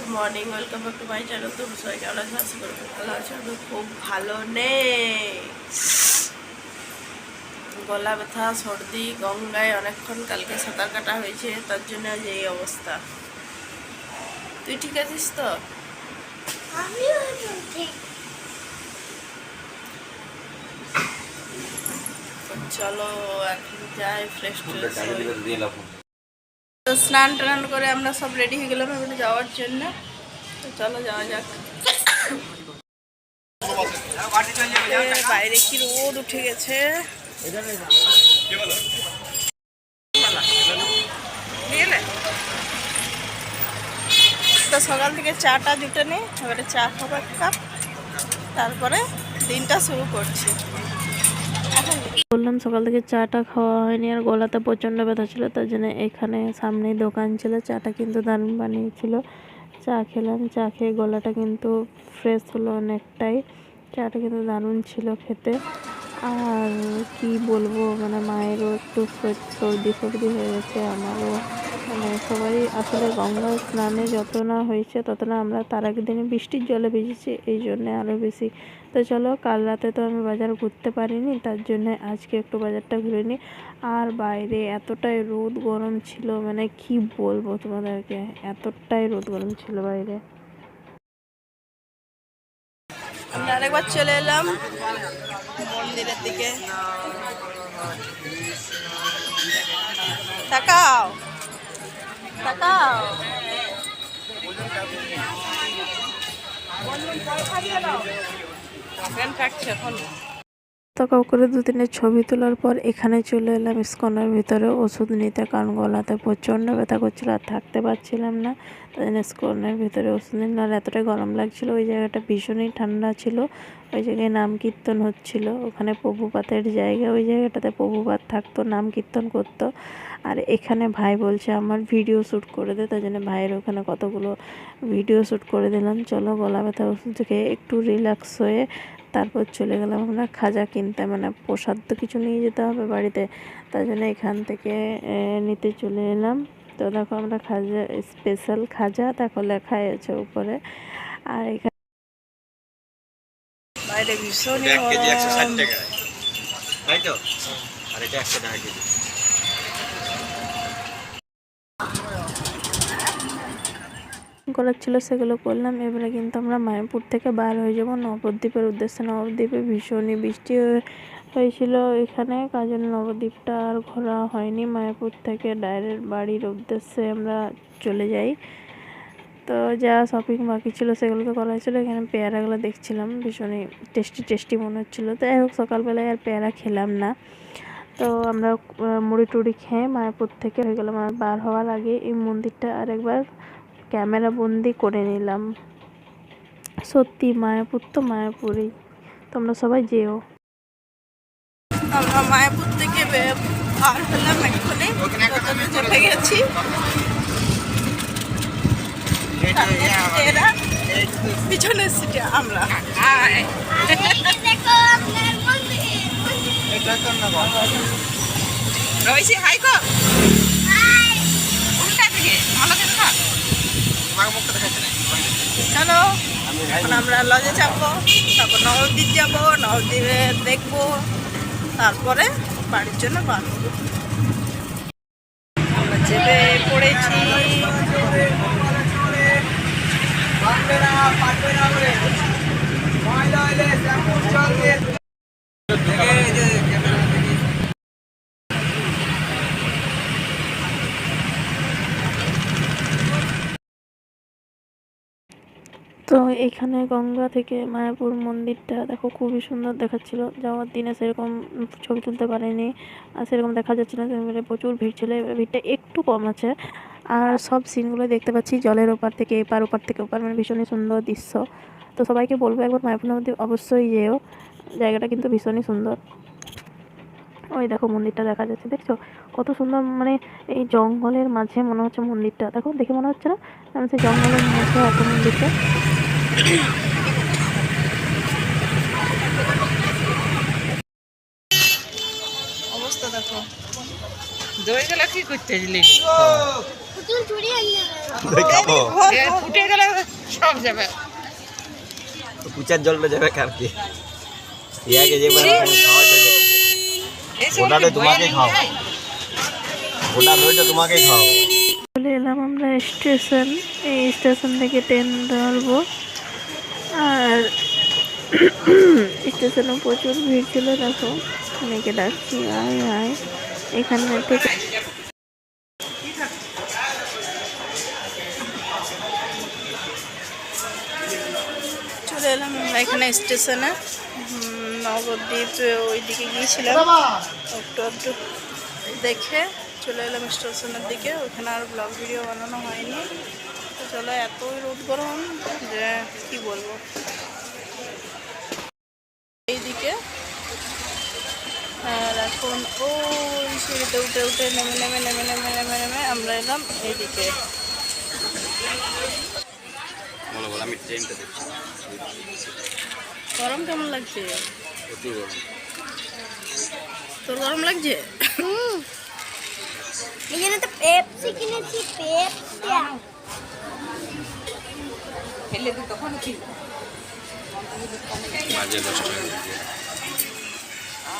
Good morning welcome back to my channel. তুমি সবাই কেমন আছো? আশা করি খুব ভালো আছো আমি খুব ভালো নেই গলা ব্যথা সর্দি গঙ্গায় অনেকক্ষণ কালকে সাঁতার কাটা হয়েছে তার জন্য আজ এই অবস্থা। তুই ঠিক আছিস তো? চলো এখন যাই ফ্রেশ ট্রেশ তো স্নান টান করে আমরা সব রেডি হয়ে গেলাম এবারে যাওয়ার জন্য। তো চলো যাওয়া যাক। বাইরে কি রোদ উঠে গেছে। তো সকাল থেকে চাটা জুটে নি, এবারে চা খাবার কাপ। তারপরে দিনটা শুরু করছি। বললাম সকাল থেকে চাটা খাওয়া হয়নি আর গলাতে প্রচণ্ড ব্যথা ছিল, তার জন্য এখানে সামনেই দোকান ছিল। চাটা কিন্তু দারুণ বানিয়েছিল। চা খেলাম, চা খেয়ে গলাটা কিন্তু ফ্রেশ হলো অনেকটাই। চাটা কিন্তু দারুণ ছিল খেতে। আর কি বলব মানে মায়েরও একটু সর- সর্দি সর্দি হয়ে গেছে, আমারও। মানে সবাই আসলে গঙ্গা স্নানে যত না হয়েছে তত না, আমরা তার আগের দিনে বৃষ্টির জলে ভিজেছি, এই জন্যে আরও বেশি তো চলো, কাল রাতে তো আমি বাজার ঘুরতে পারিনি, তার জন্য আজকে একটু বাজারটা ঘুরে নিই আর বাইরে এতটাই রোদ গরম ছিল মানে কি বলব তোমাদেরকে, এতটাই রোদ গরম ছিল বাইরে। আরেকবার চলে এলাম মন্দিরের দিকে। তাকাও। তাকাও। ফ্যান কাটছে এখন তাকাও করে দু তিনের ছবি তোলার পর এখানে চলে এলাম ইস্কনের ভিতরে। ওষুধ নিতে কারণ গলাতে প্রচণ্ড ব্যথা করছিল আর থাকতে পারছিলাম না। তাই জন্য ইস্কনের ভিতরে ওষুধ নিলাম আর এতটাই গরম লাগছিল, ওই জায়গাটা ভীষণই ঠান্ডা ছিল। ওই জায়গায় নাম কীর্তন হচ্ছিল। ওখানে প্রভুপাতের জায়গা, ওই জায়গাটাতে প্রভুপাত থাকতো নাম কীর্তন করতো। আর এখানে ভাই বলছে, আমার ভিডিও শ্যুট করে দে। তাই জন্য ভাইয়ের ওখানে কতগুলো ভিডিও শ্যুট করে দিলাম। চলো গলা ব্যথা ওষুধ থেকে একটু রিল্যাক্স হয়ে তারপর চলে গেলাম আমরা খাজা কিনতে মানে প্রসাদ তো কিছু নিয়ে যেতে হবে বাড়িতে। তার জন্য এখান থেকে নিতে চলে এলাম। তো দেখো আমরা খাজা স্পেশাল খাজা দেখো লেখাই আছে উপরে। আর এখানে বাইরে ভীষণ টাকা তাই তো? আর এটা একশো টাকা কেজি। করার ছিল, সেগুলো করলাম। এবারে কিন্তু আমরা মায়াপুর থেকে বার হয়ে যাব। নবদ্বীপের উদ্দেশ্যে নবদ্বীপে ভীষণই বৃষ্টি হয়ে- হয়েছিল এখানে। জন্য নবদ্বীপটা আর ঘোরা হয়নি। মায়াপুর থেকে ডাইরেক্ট বাড়ির উদ্দেশ্যে আমরা চলে যাই। তো যা শপিং বাকি ছিল সেগুলো তো করা হয়েছিলো। এখানে পেয়ারাগুলো দেখছিলাম। ভীষণই টেস্টি টেস্টি মনে হচ্ছিল। তো যাই হোক, সকালবেলায় আর পেয়ারা খেলাম না। তো আমরা মুড়ি টুড়ি খেয়ে মায়াপুর থেকে হয়ে গেলাম। আর বার হওয়ার আগে এই মন্দিরটা আরেকবার ক্যামেরা বন্দি করে নিলাম। সত্যি মায়াপুর তো মায়াপুরই। তোমরা সবাই যেও। আমরা মায়াপুর থেকে বার হলাম এক্ষুনি। চলে গেছি। সামনে পিছনের সিটে আমরা। দেখো আপনার মন্দির রয়েছি হাই। কো উল্টা দিকে ভালো করে না তোমাকে মুখটা দেখাচ্ছে না চলো, এখন আমরা লজে যাব তারপর নবদ্বীপ যাব, নবদ্বীপে দেখব, তারপরে বাড়ির জন্য বার চেপে পড়েছি। তো এখানে গঙ্গা থেকে মায়াপুর মন্দিরটা দেখো খুবই সুন্দর দেখাচ্ছিল। যাওয়ার দিনে সেরকম ছবি তুলতে পারিনি। আর সেরকম দেখা যাচ্ছে না এবারে প্রচুর ভিড় ছিল। এবারে ভিড়টা একটু কম আছে। আর সব সিনগুলো দেখতে পাচ্ছি জলের ওপার থেকে, এপার ওপার থেকে, ওপার মানে ভীষণই সুন্দর দৃশ্য। তো সবাইকে বলব একবার মায়াপুর মন্দির অবশ্যই যেও। জায়গাটা কিন্তু ভীষণই সুন্দর। ওই দেখো মন্দিরটা দেখা যাচ্ছে, দেখছ? কত সুন্দর মানে এই জঙ্গলের মাঝে মনে হচ্ছে মন্দিরটা। দেখো, দেখে মনে হচ্ছে না? সেই জঙ্গলের মাঝে আছে মন্দিরটা। অবস্থা দেখো। দই গেলা কি করতে দিলি? তেঁতুল চুরি যাবে। দই খাব? ফুটে গেলে সব যাবে। কুচার জলটা যাবে কার কি? ইয়াকে যে তোমাকে খাও ওটা দইটা তোমাকে খাও চলে এলাম আমরা স্টেশন। এই স্টেশন থেকে ট্রেন ধরবো। আর স্টেশনে প্রচুর ভিড় ছিল, দেখো। মেয়েকে ডাকছি, আয় আয়। এখানে থেকে চলে এলাম আমরা এখানে স্টেশনে। নবদ্বীপ, ওইদিকে গিয়েছিলাম। একটু একটু দেখে চলে এলাম স্টেশনের দিকে। ওখানে আর ব্লগ ভিডিও বানানো হয়নি। চলো এতই রোদ গরম যে কি বলব। এইদিকে আর এখন ওই সিঁড়িতে উঠে উঠে নেমে নেমে নেমে নেমে নেমে নেমে আমরা এলাম এইদিকে। বলো বলো আমি ট্রেনটা দেখছি। গরম কেমন লাগছে? তোর গরম লাগছে? জন্য তো পেপসি কিনেছি পেপসি বাজে দশটা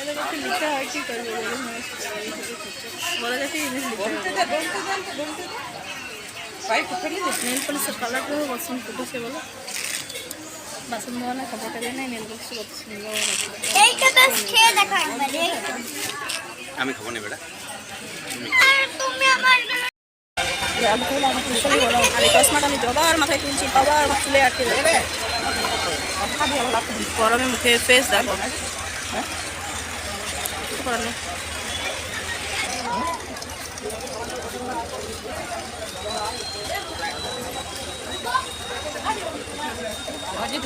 এদের কাছে লিখা হয় কি করবে বলে বলে গেছে জিনিস লিখা নেল পলিশের কালারটা পছন্দ ফুটেছে বলো। বাসন ধোয়ানো কাপড় কাটে নাই নেল পলিশ কত এইটা তো খেয়ে দেখো একবার আমি খাব না বেটা? আর আমার ভীষণ গরম আর এই চশমাটা আমি যবার মাথায় তুলছি আমার চুলে আটকে যাবে। গরমে মুখে ফেস দেখো। হ্যাঁ?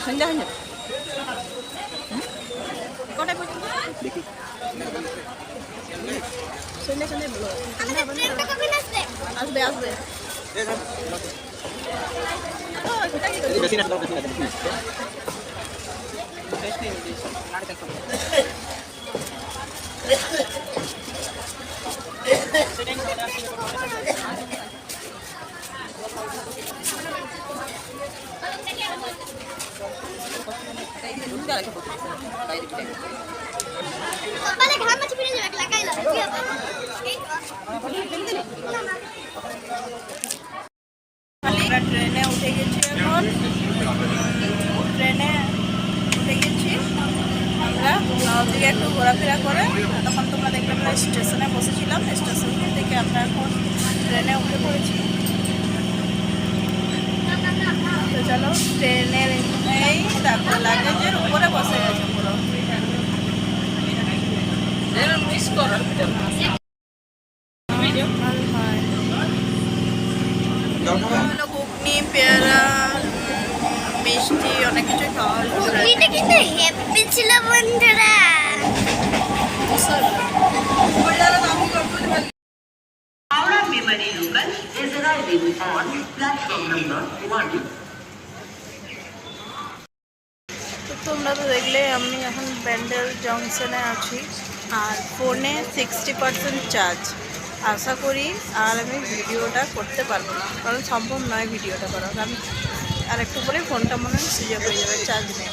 সন্ধ্যা হয়ে যাবে কটায় পর্যন্ত? সন্ধ্যা সন্ধ্যায় বলো সন্ধ্যা হবে না। ট্রেনটা কবে আসবে আসবে আসবে বেশি না বেশি না কপালে ঘাম আছে ফিরে যাবে লাগাই দাও কি হবে আমরা ট্রেনে উঠে গেছি ট্রেনে উঠে গেছি আমরা নবদ্বীপে একটু ঘোরাফেরা করে তখন তোমরা দেখবে আমরা স্টেশনে বসেছিলাম স্টেশন থেকে আমরা এখন ট্রেনে উঠে পড়েছি। তো চলো, ট্রেনের এই দেখো লাগেজের উপরে বসে গেছে পুরো মিস হলো ঘুগনি পেয়ারা মিষ্টি অনেক কিছু খাওয়া এটা কিন্তু হ্যাপি ছিল বন্ধুরা। Howrah Memani Local is arriving on platform number one. তো তোমরা তো দেখলে আমি এখন ব্যান্ডেল জংশনে আছি। আর ফোনে সিক্সটি পার্সেন্ট চার্জ আশা করি আর আমি ভিডিওটা করতে পারব না কারণ সম্ভব নয় ভিডিওটা করা কারণ আর একটু পরে ফোনটা মনে হয় অফ হয়ে যাবে চার্জ নেই।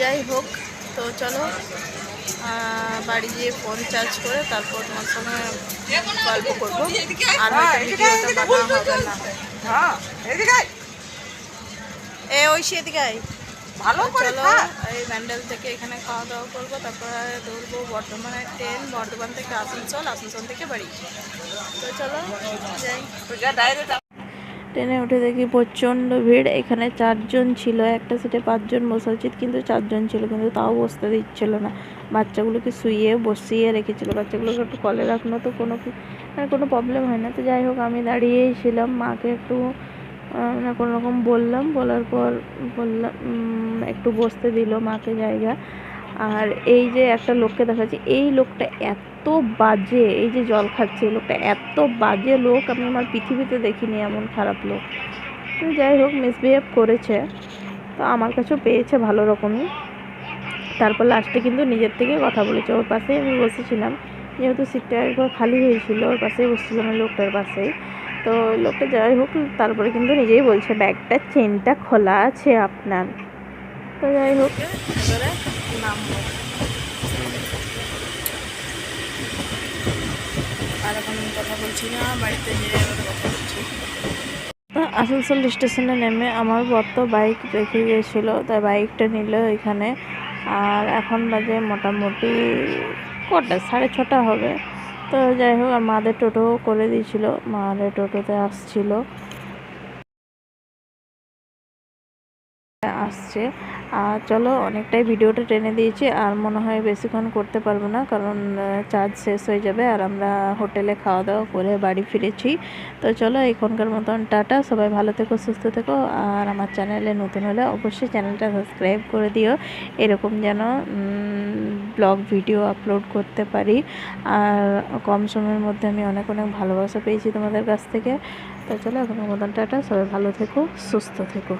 যাই হোক তো চলো বাড়ি গিয়ে ফোন চার্জ করে তারপর তোমার সঙ্গে গল্প করব। আর ভিডিওটা হবে না। এ ওই সেদিকে ভালো চলো এই ব্যান্ডেল থেকে এখানে খাওয়া দাওয়া করব তারপরে ধরবো বর্ধমানে ট্রেন বর্ধমান থেকে আসানসোল আসানসোল থেকে বাড়ি। তো চলো যাই। ট্রেনে উঠে দেখি প্রচণ্ড ভিড়। এখানে চারজন ছিল একটা সিটে পাঁচজন বসা উচিত কিন্তু চারজন ছিল কিন্তু তাও বসতে দিচ্ছিল না। বাচ্চাগুলোকে শুইয়ে বসিয়ে রেখেছিল। বাচ্চাগুলোকে একটু কলে রাখনো তো কোনো কি- মানে কোনো প্রবলেম হয় না। তো যাই হোক আমি দাঁড়িয়েই ছিলাম। মাকে একটু কোনো রকম বললাম, বলার পর বললাম একটু বসতে দিল মাকে জায়গা। আর এই যে একটা লোককে দেখাচ্ছি, এই লোকটা এত বাজে, এই যে জল খাচ্ছে, এই লোকটা এত বাজে লোক, আমি আমার পৃথিবীতে দেখিনি এমন খারাপ লোক। যাই হোক মিসবিহেভ করেছে। তো আমার কাছেও পেয়েছে ভালো রকমই। তারপর লাস্টে কিন্তু নিজের থেকে কথা বলেছে। ওর পাশেই আমি বসেছিলাম। যেহেতু সিটটা একবার খালি হয়েছিল, ওর পাশেই বসছিলাম লোকটার পাশেই। তো লোকটা যাই হোক, তারপরে কিন্তু নিজেই বলছে ব্যাগটার চেনটা খোলা আছে আপনার। তো যাই হোক। তো আসানসোল স্টেশনে নেমে আমার বর্ত বাইক রেখে গিয়েছিল, তাই বাইকটা নিল এখানে। আর এখন বাজে মোটামুটি কটা, সাড়ে ছটা হবে। তো যাই হোক, আর মাদের টোটো করে দিয়েছিল। মাদের টোটোতে আসছিল। আসছে। আর চলো, অনেকটাই ভিডিওটা টেনে দিয়েছি। আর মনে হয় বেশিক্ষণ করতে পারব না, কারণ চার্জ শেষ হয়ে যাবে। আর আমরা হোটেলে খাওয়া দাওয়া করে বাড়ি ফিরেছি। তো চলো, এখনকার মতন টাটা। সবাই ভালো থেকো, সুস্থ থেকো। আর আমার চ্যানেলে নতুন হলে অবশ্যই চ্যানেলটা সাবস্ক্রাইব করে দিও। এরকম যেন ব্লগ ভিডিও আপলোড করতে পারি। আর কম সময়ের মধ্যে আমি অনেক অনেক ভালোবাসা পেয়েছি তোমাদের কাছ থেকে। তা চলো এখন মতন টাটা, সবাই ভালো থেকো, সুস্থ থেকো।